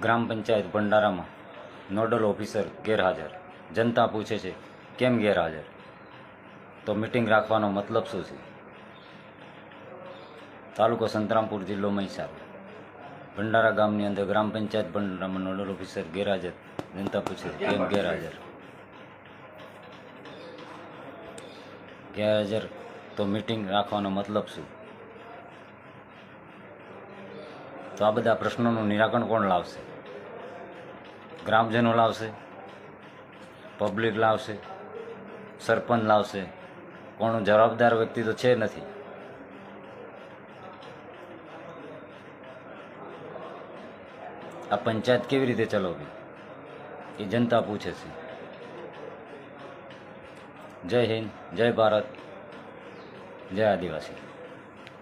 ગ્રામ પંચાયત ભંડારામાં nodal officer ગેરહાજર. જનતા પૂછે છે કેમ ગેરહાજર? તો મિટિંગ રાખવાનો મતલબ શું છે? તાલુકો સંતરામપુર જિલ્લો મહીસાગર. ભંડારા ગામની અંદર ગ્રામ પંચાયત ભંડારામાં નોડલ ઓફિસર ગેરહાજર. જનતા પૂછે છે કેમ ગેરહાજર? ગેરહાજર તો મિટિંગ રાખવાનો મતલબ શું? તો આ બધા પ્રશ્નોનું નિરાકરણ કોણ લાવશે? ગ્રામજનો લાવશે? પબ્લિક લાવશે? સરપંચ લાવશે? કોણ જવાબદાર વ્યક્તિ તો છે નથી. આ પંચાયત કેવી રીતે ચલાવવી? એ જનતા પૂછે છે. જય હિન્દ, જય ભારત, જય આદિવાસી.